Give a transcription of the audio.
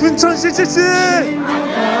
춘천 힘과